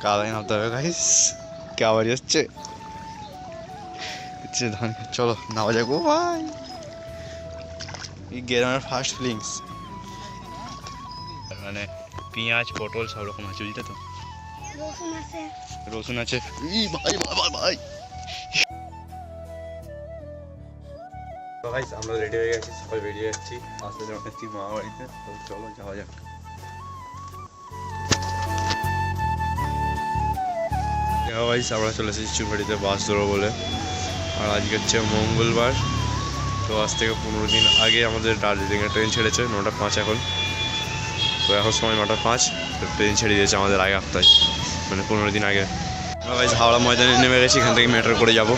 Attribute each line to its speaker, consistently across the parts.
Speaker 1: কাদায় নামতে হবে গাইস কে আবার যাচ্ছে ধান চলো নামা যাক ও ভাই এই গ্রামের ফার্স্ট ফিলিংস মানে পেঁয়াজ পটল সব রকম আছে বুঝলে তো?
Speaker 2: রসুন আছে।
Speaker 1: ই ভাই ভাই ভাই আমরা রেডি হয়ে গেছি সবাই বেরিয়ে যাচ্ছি। আসতে যাচ্ছি মা বাড়িতে। চলো যাওয়া যাক। দেখো গাইস আমরা চলে এসেছি চুনবাড়িতে বাস ধরো বলে। আর আজকে হচ্ছে মঙ্গলবার, তো আজ থেকে পনেরো দিন আগে আমাদের দার্জিলিংয়ে ট্রেন ছেড়েছে, নটা পাঁচ এখন। তো এখন সময় নটা পাঁচ ট্রেন ছেড়ে দিয়েছে আমাদের আগে হপ্তায় মানে পনেরো দিন আগে। আমরা গাইস হাওড়া ময়দানে নেমে গেছি, এখান থেকে মেট্রো করে যাব।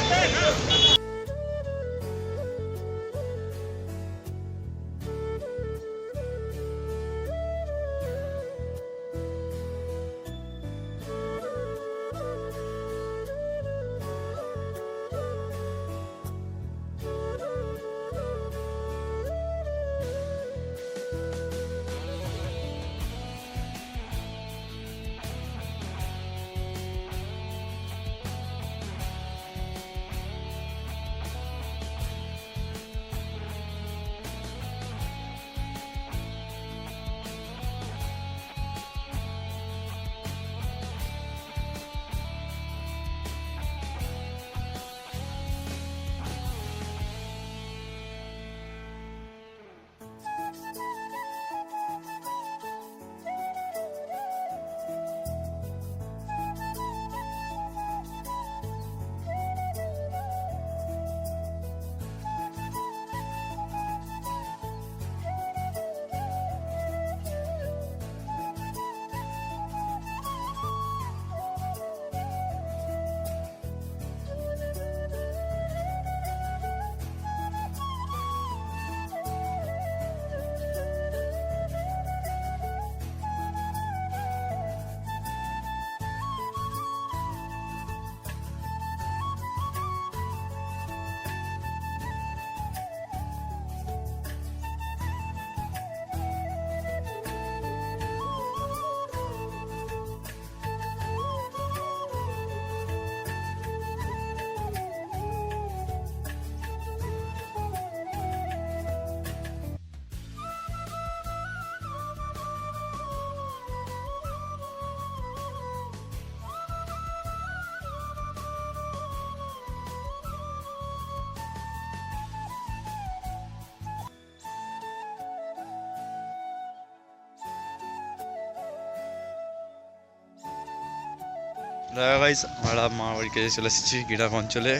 Speaker 1: দেখো গাইস আমরা মা বাড়িতে চলে এসেছি, গ্রাম অঞ্চলে।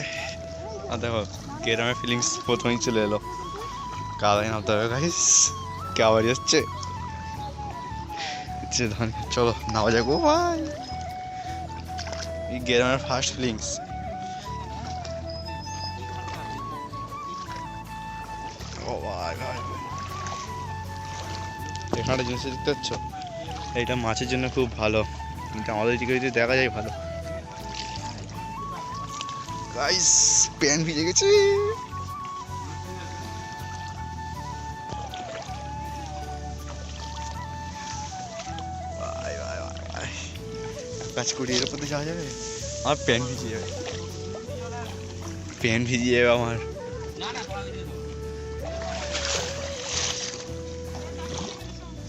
Speaker 1: আর দেখো, গ্রামের ফিলিংস প্রথমেই চলে এলো। কাদায় নামতে হবে গাইস কে আবার যাচ্ছে চলো নামা যাক, ও ভাই। এই গ্রামের ফার্স্ট ফিলিংস ও ভাই ভাই ভাই। এখানে একটা জিনিস দেখতে পাচ্ছ? এইটা মাছের জন্য খুব ভালো। কিন্তু আমাদের দিকে যদি দেখা যায় ভালো। গাইস প্যান ভিজে গেছে। কাজ করি, এর উপর যাওয়া যাবে? আমার প্যান ভিজে যাবে। প্যান ভিজে যাবে আমার।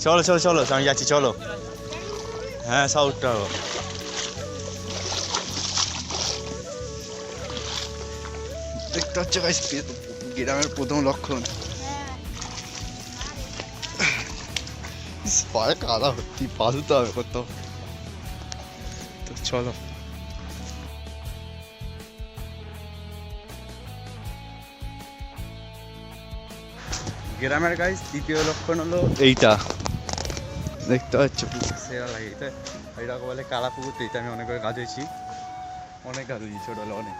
Speaker 1: চলো চলো চলো, আমি যাচ্ছি, চলো। হ্যাঁ সাউথটা দেখতে হচ্ছে গাইস গ্রামের প্রথম লক্ষণ। ইস, পায়ে কাদা ভর্তি পা ধুতে হবে কত তো চলো। গ্রামের গাইস দ্বিতীয় লক্ষণ হলো এইটা। দেখতে পাচ্ছ। সেরা লাগে এটা এটাকে বলে কালা পুকুর তো এটা আমি অনেকবার কাজ হয়েছি। অনেক কাজ হয়েছি ছোটোবেলা অনেক।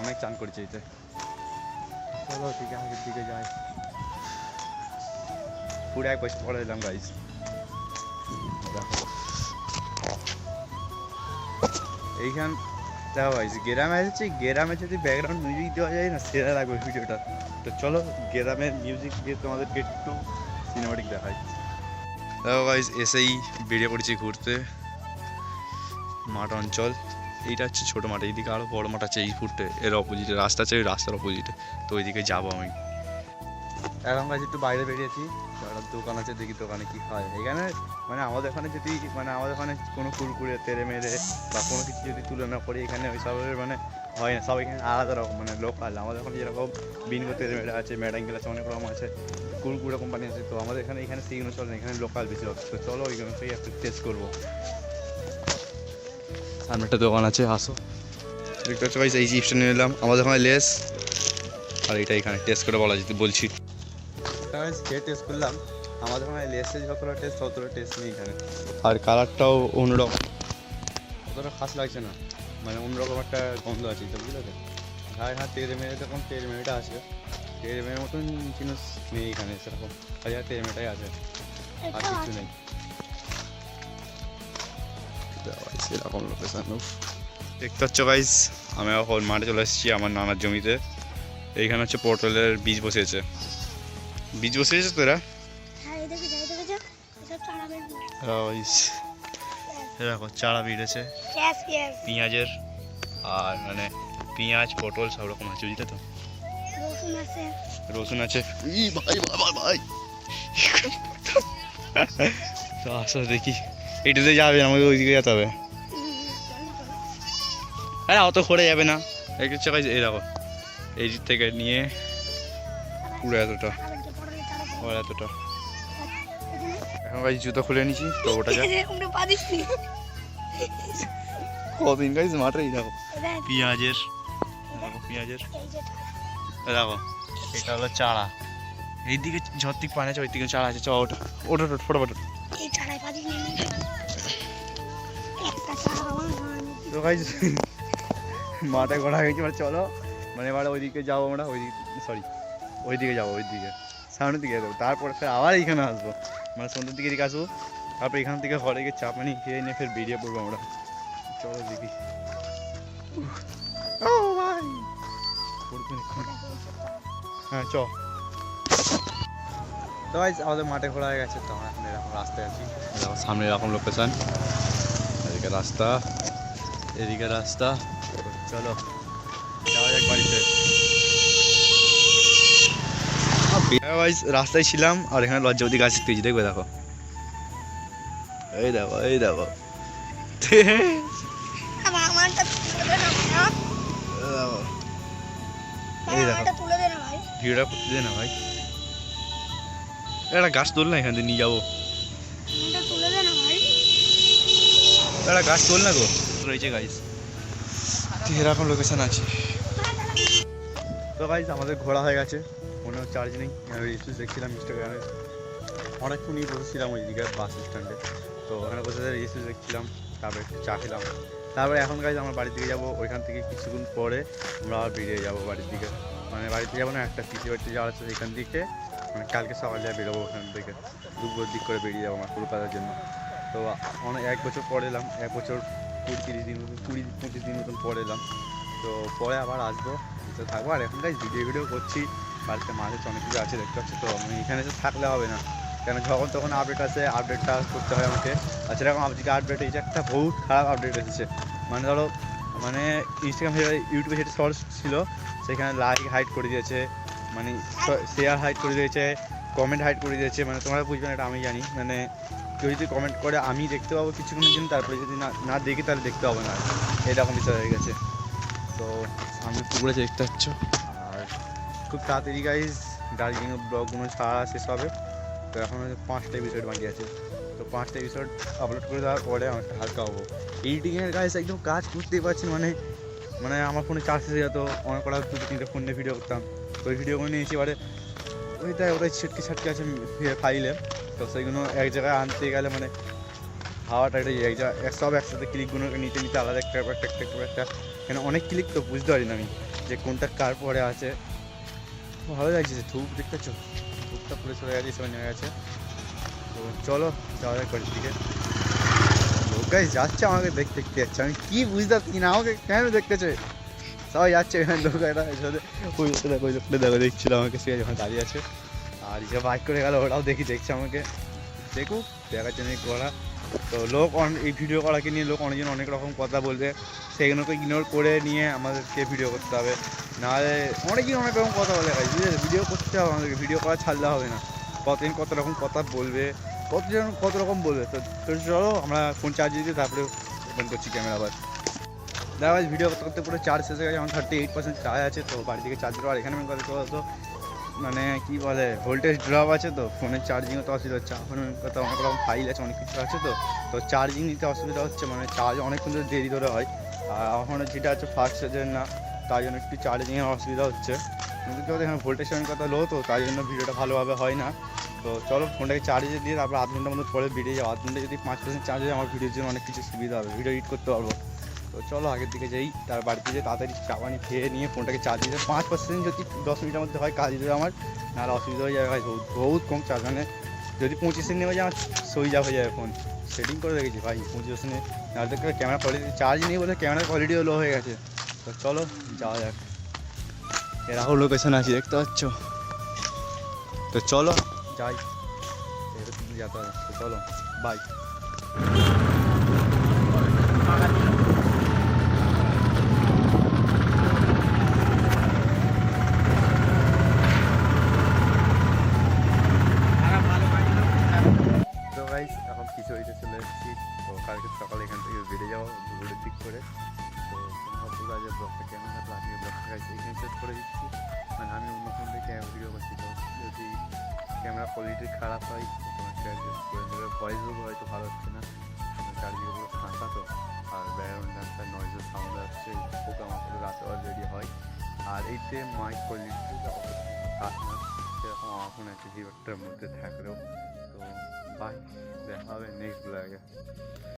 Speaker 1: অনেক চান করেছি এতে চলো ঠিক আছে আগের দিকে যাই। পুরো এক পরে এলাম গাইস দেখো। এইখান দেখো গাইস গ্রামে এসেছি গ্রামে যদি ব্যাকগ্রাউন্ড মিউজিক দেওয়া যায় না সেরা লাগবে ভিডিওটা। তো চলো গ্রামের মিউজিক দিয়ে তোমাদেরকে একটু সিনেমাটিক দেখাই। দেখো গাইস এসেই বেরিয়ে পড়েছি ঘুরতে। মাঠ অঞ্চল। এইটা হচ্ছে ছোটো মাঠ, এইদিকে আরও বড় মাঠ আছে এই ফুটে, এর অপোজিটে রাস্তা আছে ওই রাস্তার অপোজিটে তো ওইদিকে যাব আমি। এখন কাছে একটু বাইরে বেরিয়েছি একটা দোকান আছে, দেখি দোকানে কি হয়। এখানে মানে আমাদের ওখানে যদি মানে আমাদের ওখানে কোনো কুরকুরে, তেরে মেরে বা কোনো কিছু যদি তুলনা করি, এখানে ওই সবের মানে হয় না। সব এখানে আলাদা রকম মানে লোকাল আমাদের ওখানে যেরকম বিনগো, তেরে মেরে আছে ম্যাডাঙ্গেল আছে, অনেক রকম আছে, কুরকুরে কোম্পানি আছে, তো আমাদের এখানে এখানে সেইগুলো চলে এখানে লোকাল বেশি তো চলো ওইগুলো একটু টেস্ট করব। সামনে একটা দোকান আছে আসো দেখতে পাচ্ছ ভাই এই চিপসটা নিয়ে নিলাম। আমাদের ওখানে লেস আর এটা এখানে টেস্ট করে বলা যেতে বলছি। খেয়ে টেস্ট করলাম আমাদের ওখানে লেসের যতটা টেস্ট ততটা টেস্ট নেই এখানে। আর কালারটাও অন্যরকম। অতটা খাস লাগছে না। মানে অন্যরকম একটা গন্ধ আছে তো বুঝলে তো? হ্যাঁ হ্যাঁ তেরে মেরে তখন তেরে মেরেটা আছে তেরে মেরের মতন জিনিস নেই এখানে সেরকম। আর তেরে মেরেটাই আছে আর কিছু নেই। সেরকম লোকেশন দেখতে পাচ্ছ গাইস আমি এখন মাঠে চলে এসেছি আমার নানার জমিতে। এইখানে হচ্ছে পটলের বীজ বসেছে বীজ বসিয়েছে তোরা?
Speaker 2: হ্যাঁ
Speaker 1: দেখো চারা
Speaker 2: ক্যাশ
Speaker 1: পেঁয়াজের আর মানে পেঁয়াজ পটল সব রকম আছে বুঝলে তো?
Speaker 2: রসুন আছে।
Speaker 1: রসুন ই ভাই বাবা ভাই তো আসো দেখি এইটাতে যাবে আমাকে ওইদিকে যেতে হবে। আরে অত করে যাবে না। একটু চাকাই এই দেখো এই দিক থেকে নিয়ে পুরো এতটা ওর এতটা। এখন গাইজ জুতো খুলে নিছি তো ওটা যা। কদিন গাছ মাঠেই দেখো
Speaker 2: দেখ,
Speaker 1: পেঁয়াজের দেখো পেঁয়াজের।
Speaker 2: এই
Speaker 1: দেখো এটা হলো চারা। এইদিকে ঝড় দিক পানি আছে ওই দিকে চারা আছে চ ওটা ওটা ওটা ফটোফট
Speaker 2: এই
Speaker 1: তো গাইজ মাঠে ঘোরা হয়ে গেছে মানে চলো। মানে এবার ওইদিকে যাব আমরা, ওই সরি ওইদিকে যাব, ওইদিকে, সামনের দিকে যাব। তারপরে ফের আবার এইখানে আসব। মানে সন্ধ্যের দিকে এদিকে আসব, তারপর এখান থেকে ঘরে গিয়ে চা পানি খেয়ে নিয়ে ফের বেরিয়ে পড়ব আমরা। চলো দেখি। ভাই! হ্যাঁ চ। তো গাইজ আমাদের মাঠে ঘোরা হয়ে গেছে, তো আমরা এখন এরকম রাস্তায় আছি। সামনে এরকম লোকেশন এদিকে রাস্তা এদিকে রাস্তা। চলো যাওয়া যাক বাড়িতে। হ্যাঁ রাস্তায় ছিলাম আর এখানে লজ্জাবতী গাছ পেয়েছি দেখবে দেখো। এই দেখো এই দেখো। এই? দেখো। ভিডিওটা করতে দে না ভাই। একটা গাছ তোল না এখান থেকে নিয়ে যাব। একটা গাছ তোল না গো। রয়েছে গাইস এরকম লোকেশন আছে। তো গাইস আমাদের ঘোরা হয়ে গেছে। কোনো চার্জ নেই। আমি রিলস দেখছিলাম ইনস্টাগ্রামে অনেকক্ষণই বসেছিলাম ওইদিকে বাস স্ট্যান্ডে তো ওখানে বসে রিলস দেখছিলাম। তারপরে একটু চা খেলাম। তারপরে এখন গাইজ আমরা বাড়ির দিকে যাব। ওইখান থেকে কিছুক্ষণ পরে আমরা বেরিয়ে যাব বাড়ির দিকে। মানে বাড়িতে যাব না, একটা পিসি বাড়িতে যাওয়ার আছে সেখান থেকে মানে কালকে সকালে বেরোবো ওখান থেকে। দুপুরের দিক করে বেরিয়ে যাব আমার কলকাতার জন্য। তো অনেক, এক বছর পরে এলাম। এক বছর কুড়ি তিরিশ দিন মতন কুড়ি, পঁচিশ দিন মতন পরে এলাম। তো পরে আবার আসব, তো থাকব। আর এখন গাইজ ভিডিও ভিডিও করছি। বাড়িতে মাঝে অনেক কিছু আছে, দেখতে পাচ্ছি তো। আমি এখানে এসে থাকলে হবে না। কেন যখন তখন আপডেট আসে আপডেটটা করতে হয় আমাকে। আর সেরকম আজকে আপডেট এই যে একটা বহুত খারাপ আপডেট এসেছে। মানে ধরো মানে ইনস্টাগ্রাম ইউটিউবে যেটা শর্টস ছিল, সেখানে লাইক হাইড করে দিয়েছে। মানে শেয়ার হাইড করে দিয়েছে কমেন্ট হাইড করে দিয়েছে। মানে তোমরা বুঝবে না, এটা আমি জানি। মানে কেউ যদি কমেন্ট করে আমি দেখতে পাবো কিছুক্ষণের জন্য তারপরে যদি না না দেখি তাহলে দেখতে হবে না। এরকম বিষয় হয়ে গেছে। তো সামনে পুকুরে দেখতে পাচ্ছ আর খুব তাড়াতাড়ি গাইজ দার্জিলিংয়ের ব্লগগুলো ছাড়া শেষ হবে। তো এখন পাঁচটা এপিসোড বাকি আছে। তো পাঁচটা এপিসোড আপলোড করে দেওয়ার পরে আমি একটা হালকা হব। এডিটিংয়ের গাইজ একদম কাজ করতেই পারছি মানে মানে আমার ফোনে চার্জ শেষ যেত। অনেক কটা দুটো তিনটে ফোন নিয়ে ভিডিও করতাম। তো ওই ভিডিওগুলো নিয়েছি এবারে ওইটাই ওটাই ছিটকে ছাটকে আছে ফাইলে। তো সেইগুলো এক জায়গায় আনতে গেলে মানে হাওয়াটা একটা এক জায়গায় সব একসাথে ক্লিকগুলোকে নিতে নিতে আলাদা একটা একটা একটা একটা একটা। কেন অনেক ক্লিক তো বুঝতে পারি না আমি যে কোনটা কার পরে আছে। ভালো লাগছে যে ধূপ, দেখতে পাচ্ছ? ধূপটা পুরো চলে গেছে সবাই নেমে গেছে। তো চলো, যাওয়া যাক বাড়ির দিকে। লোক গাইজ যাচ্ছে আমাকে দেখতে দেখতে যাচ্ছে। আমি কি বুঝতে পারছি না, আমাকে কেন দেখতেছে? সবাই যাচ্ছে এখানে লোক একটা একসাথে ওই দেখো ওই লোকটা দেখো দেখছিল আমাকে সে যখন দাঁড়িয়ে আছে আর যে বাইক করে গেল ওরাও দেখি দেখছে আমাকে দেখুক দেখার জন্য করা তো লোক এই ভিডিও করাকে নিয়ে লোক অনেকজন অনেক রকম কথা বলবে সেগুলোকে ইগনোর করে নিয়ে আমাদেরকে ভিডিও করতে হবে নাহলে অনেকজন অনেক রকম কথা বলে ভাই বুঝলে ভিডিও করতে হবে আমাদেরকে ভিডিও করা ছাড়লে হবে না কতদিন কত রকম কথা বলবে কতজন কত রকম বলবে তো তো চলো আমরা ফোন চার্জ দিয়ে তারপরে ওপেন করছি ক্যামেরা আবার দেখা ভিডিও করতে করতে পুরো চার্জ শেষ হয়ে গেছে আমার থার্টি এইট পার্সেন্ট চার্জ আছে তো, বাড়ি থেকে চার্জ দেওয়ার। এখানে আমি কথা বলতো মানে কি বলে ভোল্টেজ ড্রপ আছে তো ফোনের চার্জিংও তো অসুবিধা হচ্ছে। এখন কথা অনেক রকম ফাইল আছে, অনেক কিছু আছে তো তো চার্জিং নিতে অসুবিধা হচ্ছে মানে চার্জ অনেকক্ষণ ধরে দেরি ধরে হয়। আর এখন যেটা আছে ফাস্ট চার্জের না, তাই জন্য একটু চার্জিংয়ের অসুবিধা হচ্ছে। কিন্তু কেউ এখানে ভোল্টেজ কথা লো তো, তাই জন্য ভিডিওটা ভালোভাবে হয় না। তো চলো ফোনটাকে চার্জে দিয়ে তারপর আধ ঘণ্টার মতো পরে বেরিয়ে যাও। আধ ঘণ্টা যদি পাঁচ পার্সেন্ট চার্জ হয়, আমার ভিডিওর জন্য অনেক কিছু সুবিধা হবে। ভিডিও এডিট করতে পারব। তো চলো আগের দিকে যাই, তার বাড়িতে যেয়ে তাড়াতাড়ি চা পানি খেয়ে নিয়ে ফোনটাকে চার্জ দিতে পাঁচ পার্সেন্ট যদি দশ মিনিটের মধ্যে হয়, কাজ দিতে আমার, নাহলে অসুবিধা হয়ে যাবে ভাই, বহুত কম চার্জ মানে। যদি পঁচিশ দিন নেমে যায়, আমার সই যা হয়ে যাবে ফোন সেটিং করে রেখেছি ভাই, পঁচিশ দিনে। নাহলে ক্যামেরা কোয়ালিটি চার্জ নেই বলে ক্যামেরার কোয়ালিটিও লো হয়ে গেছে। তো চলো, যাওয়া যাক। এরাও লোকেশন আছে, দেখতে পাচ্ছ? তো চলো, যাই। এরকম যেতে হবে তো চলো বাই ক্যামেরা কোয়ালিটি খারাপ হয়, তোমাকে অ্যাডজাস্ট করে দেবে ভয়েস হয়তো ভালো হচ্ছে না চারিদিকে ফাঁকা তো। আর ব্যাকগ্রাউন্ড একটা নয়েজের সাউন্ড আসছে পোকা মাকড় রাতে অলরেডি হয়। আর এইতে মাইক কোয়ালিটি সেরকম আমার একটা আছে মধ্যে থাকলেও। তো বাই দেখা হবে নেক্সট ব্লগে